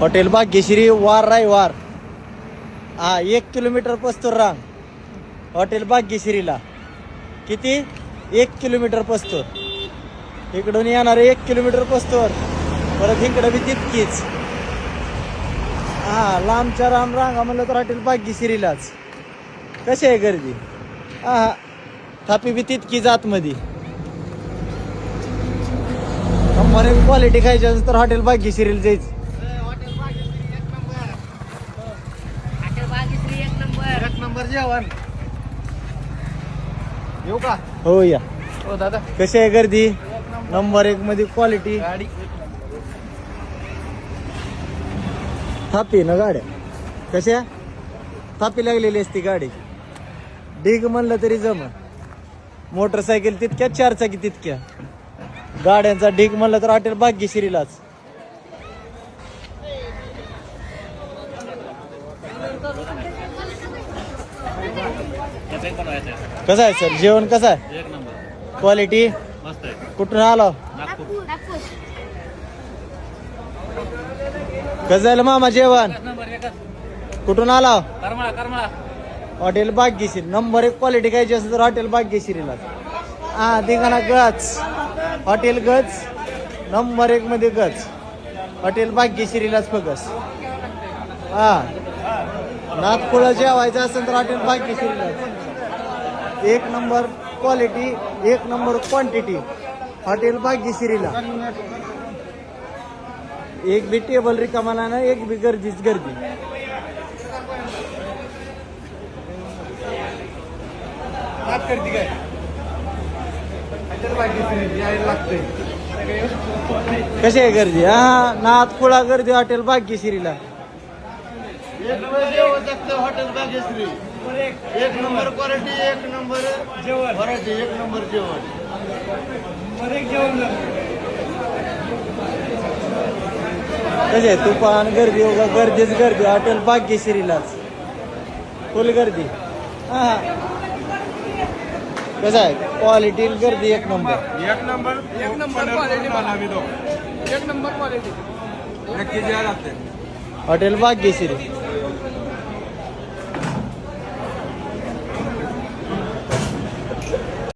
Hotel Bhagyashree वार राय वार हा एक किलोमीटर पस्तूर रांग. हॉटेल भाग्यश्रीला. किती? एक किलोमीटर पस्तूर इकडून येणार एक किलोमीटर पस्तूर परत इकडं बी तितकीच. हा लांबच्या राम रांगा म्हणलं तर हॉटेल भाग्यश्रीलाच. कशी आहे गर्दी? हा हा. थापी बी तितकीच आतमध्ये मला क्वालिटी खायची असेल तर हॉटेल भाग्यश्रीला जायचं एक नंबर जेवण. येऊ का? हो या. हो दादा. कशी आहे गर्दी? नंबर एक मध्ये क्वालिटी गाडी. थापी ना गाड्या. कशा थापी लागलेली असती गाडी. डिग म्हणलं तरी जम मोटरसायकल तितक्या चारचाकी तितक्या. गाड्यांचा ढीग म्हणलं तर हॉटेल भाग्यश्रीलाच. कसं आहे सर? जेवण कसं आहे? क्वालिटी कुठून आलो? कसं झालं मामा जेवण? कुठून आला? हॉटेल भाग्यश्री. नंबर एक क्वालिटी घ्यायची असेल तर हॉटेल भाग्यश्रीला. हा दिघाना गच. हॉटेल गच. नंबर एक मध्ये गच. हॉटेल भाग्यश्रीलाच फकस हा. नागपुरा जेवायचं असेल तर हॉटेल भाग्यश्रीलाच एक नंबर क्वालिटी एक नंबर क्वांटिटी हॉटेल भाग्यश्रीला. एक बी टेबल रिकामा नाही एक बी गर्दीच गर्दी. कशी आहे गर्दी? हा नाथ खुळा गर्दी हॉटेल भाग्यश्रीला. एक नंबर जेवण लागतं हॉटेल भाग्यश्री एक नंबर क्वालिटी एक नंबर जेवण व्हरायटी एक नंबर जेवण. कसे आहे? तुफान गर्दी उगा गर्दीच गर्दी. हॉटेल भाग्यश्रीलाच फुल गर्दी. हा कसं आहे? क्वालिटी गर्दी एक नंबर एक नंबर एक नंबर क्वालिटी एक नंबर क्वालिटी नक्की हॉटेल भाग्यश्री